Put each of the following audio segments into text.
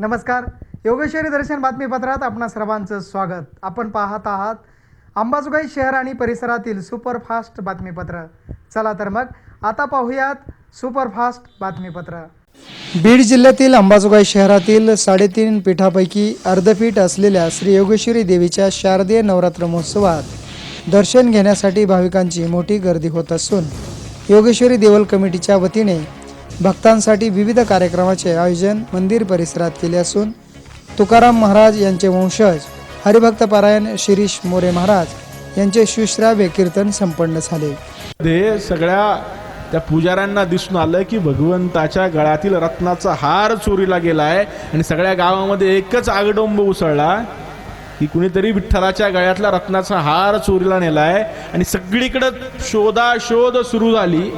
नमस्कार. योगेश्वरी दर्शन बातमीपत्रात आपणा सर्वांचं स्वागत. आपण पाहत आहात अंबाजोगाई शहर आणि परिसरातील सुपरफास्ट बातमीपत्र. चला तर मग आता पाहूयात सुपरफास्ट बातमीपत्र. बीड जिल्ह्यातील अंबाजोगाई शहरातील साडेतीन पीठापैकी अर्धपीठ असलेल्या श्री योगेश्वरी देवीच्या शारदीय नवरात्र महोत्सवात दर्शन घेण्यासाठी भाविकांची मोठी गर्दी होत असून योगेश्वरी देवल कमिटीच्या वतीने भक्तांसाठी विविध कार्यक्रमाचे आयोजन मंदिर परिसरात केले असून तुकाराम महाराज यांचे वंशज हरिभक्तपारायण शिरीष मोरे महाराज यांचे सुश्राव्य कीर्तन संपन्न झाले. मध्ये सगळ्या त्या पुजाऱ्यांना दिसून आलं की भगवंताच्या गळ्यातील रत्नाचा हार चोरीला गेलाय आणि सगळ्या गावामध्ये एकच आगडोंब उसळला. की कुणीतरी विठ्ठलाच्या गळ्यातला रत्नाचा हार चोरीला नेलाय आणि सगळीकडे शोधाशोध सुरू झाली.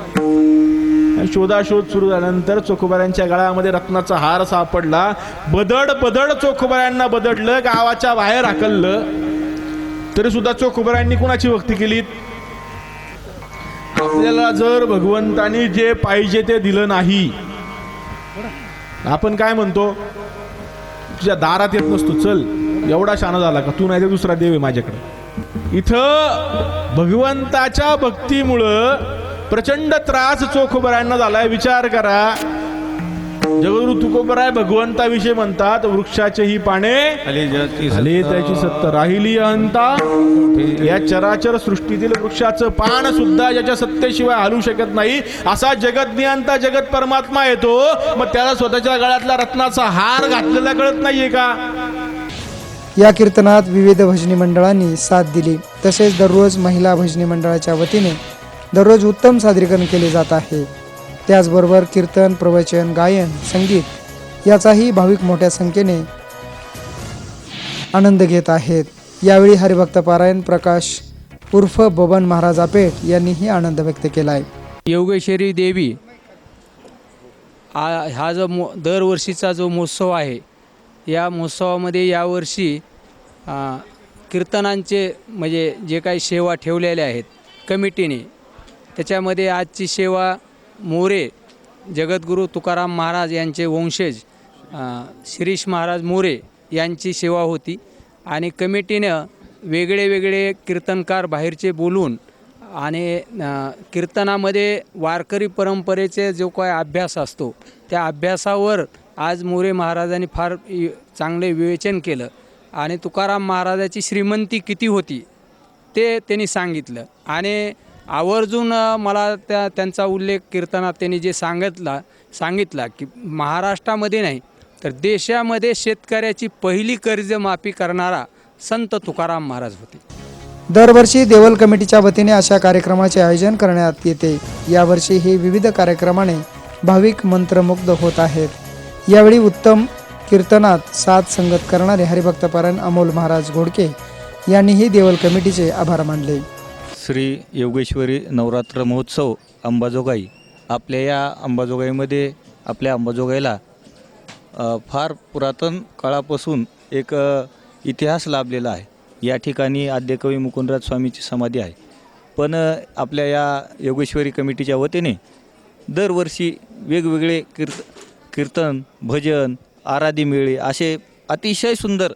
शोधाशोध सुरू झाल्यानंतर चोखोबाऱ्यांच्या गळ्यामध्ये रत्नाचा हार सापडला. बदड बदड चोखोबाऱ्यांना बदडलं गावाच्या बाहेर हाकललं. तरी सुद्धा चोखोबाऱ्यांनी कुणाची भक्ती केली? आपल्याला जर भगवंतानी जे पाहिजे ते दिलं नाही. आपण काय म्हणतो? तुझ्या दारात येत नसतो चल. एवढा शाना झाला का? तू नाही तर दुसरा देव आहे माझ्याकडे. इथं भगवंताच्या भक्तीमुळं प्रचंड त्रास चोखोबरायांना झालाय. विचार करा. जगद्गुरु तुकोबराय भगवंताविषयी म्हणतात वृक्षाचे ही पाने झाले त्याची सत्त राहिली अंता या चराचर सृष्टीतील वृक्षाचं पान सुद्धा ज्याच्या सत्तेशिवाय हलू शकत नाही असा जगत नियंता जगत परमात्मा येतो. मग त्याला स्वतःच्या गळ्यातला रत्नाचा हार घातलेला कळत नाहीये का? या कीर्तनात विविध भजनी मंडळांनी साथ दिली. तसेच दररोज महिला भजनी मंडळाच्या वतीने दररोज उत्तम सादरीकरण केले जात आहे. त्याचबरोबर कीर्तन प्रवचन गायन संगीत याचाही भाविक मोठ्या संख्येने आनंद घेत आहेत. यावेळी हरिभक्त पारायण प्रकाश उर्फ बबन महाराज आपेट यांनीही आनंद व्यक्त केला आहे योगेश्वरी देवी हा हा जो मो दरवर्षीचा जो महोत्सव आहे या महोत्सवामध्ये यावर्षी कीर्तनांचे म्हणजे जे काही सेवा ठेवलेल्या आहेत कमिटीने त्याच्यामध्ये आजची सेवा मोरे जगद्गुरू तुकाराम महाराज यांचे वंशज शिरीष महाराज मोरे यांची सेवा होती. आणि कमिटीनं वेगळे वेगळे कीर्तनकार बाहेरचे बोलून आणि कीर्तनामध्ये वारकरी परंपरेचे जो काय अभ्यास असतो त्या अभ्यासावर आज मोरे महाराजांनी फार चांगले विवेचन केलं. आणि तुकाराम महाराजाची श्रीमंती किती होती ते त्यांनी सांगितलं. आणि आवर्जून मला त्या त्यांचा उल्लेख कीर्तनात त्यांनी जे सांगितला सांगितला की महाराष्ट्रामध्ये नाही तर देशामध्ये शेतकऱ्याची पहिली कर्जमाफी करणारा संत तुकाराम महाराज होते. दरवर्षी देवल कमिटीच्या वतीने अशा कार्यक्रमाचे आयोजन करण्यात येते. यावर्षी हे विविध कार्यक्रमाने भाविक मंत्रमुग्ध होत आहेत. यावेळी उत्तम कीर्तनात साथ संगत करणारे हरिभक्तपरायण अमोल महाराज घोडके यांनीही देवल कमिटीचे आभार मानले. श्री योगेश्वरी नवरात्र महोत्सव अंबाजोगाई. आपल्या या अंबाजोगाईमध्ये आपल्या अंबाजोगाईला फार पुरातन काळापासून एक इतिहास लाभलेला आहे. या ठिकाणी आद्यकवी मुकुंदराज स्वामीची समाधी आहे. पण आपल्या या योगेश्वरी कमिटीच्या वतीने दरवर्षी वेगवेगळे कीर्त कीर्तन भजन आराधी मेळे असे अतिशय सुंदर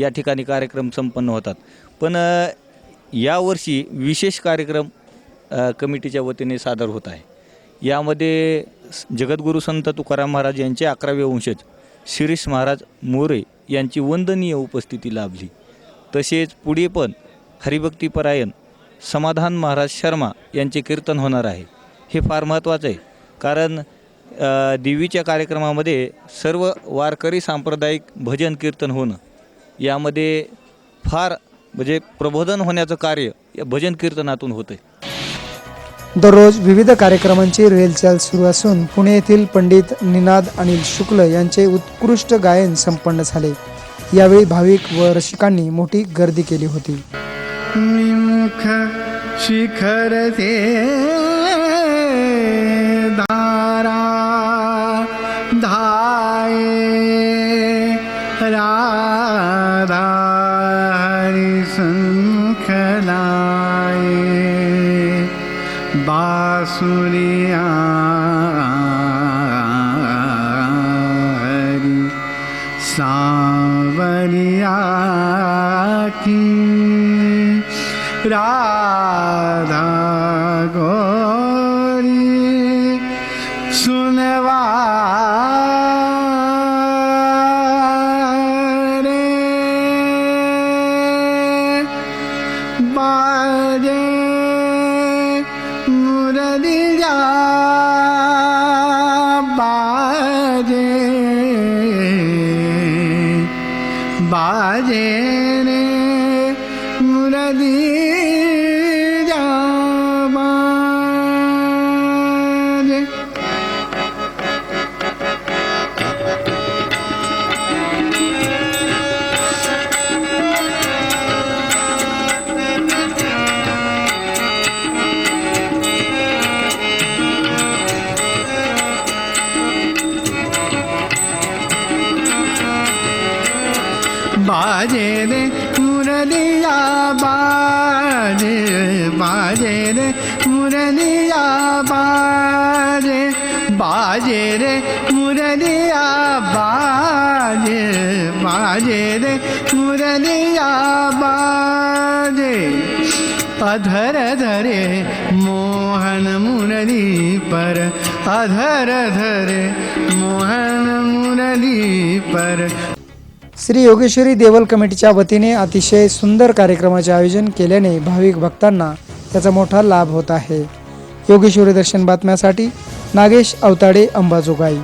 या ठिकाणी कार्यक्रम संपन्न होतात. पण यावर्षी विशेष कार्यक्रम कमिटीच्या वतीने सादर होत आहे. यामध्ये जगद्गुरू संत तुकाराम महाराज यांचे अकरावे वंशज शिरीष महाराज मोरे यांची वंदनीय उपस्थिती लाभली. तसेच पुढे पण हरिभक्तीपरायण समाधान महाराज शर्मा यांचे कीर्तन होणार आहे. हे फार महत्त्वाचं आहे कारण देवीच्या कार्यक्रमामध्ये सर्व वारकरी सांप्रदायिक भजन कीर्तन होणं यामध्ये फार म्हणजे प्रबोधन होण्याचं कार्य या भजन कीर्तनातून होतं दररोज विविध कार्यक्रमांची रेलचाल सुरू असून पुणे येथील पंडित निनाद अनिल शुक्ल यांचे उत्कृष्ट गायन संपन्न झाले. यावेळी भाविक व रसिकांनी मोठी गर्दी केली होती. शिखर ते दिखलाए बासुरिया सावरिया की रा बाजे बाजे रे मुरलिया बाजे बाजे रे मुरलिया बाजे बाजे रे मुरलिया बाजे बाजे रे मुरलिया बाजे। अधर धरे मोहन मुरली पर अधर धरे मोहन मुरली पर। श्री योगेश्वरी देवल कमिटीच्या वतीने अतिशय सुंदर कार्यक्रमाचे आयोजन केल्याने भाविक भक्तांना त्याचा मोठा लाभ होत आहे. योगेश्वरी दर्शन बातम्यासाठी नागेश अवताडे अंबाजोगाई.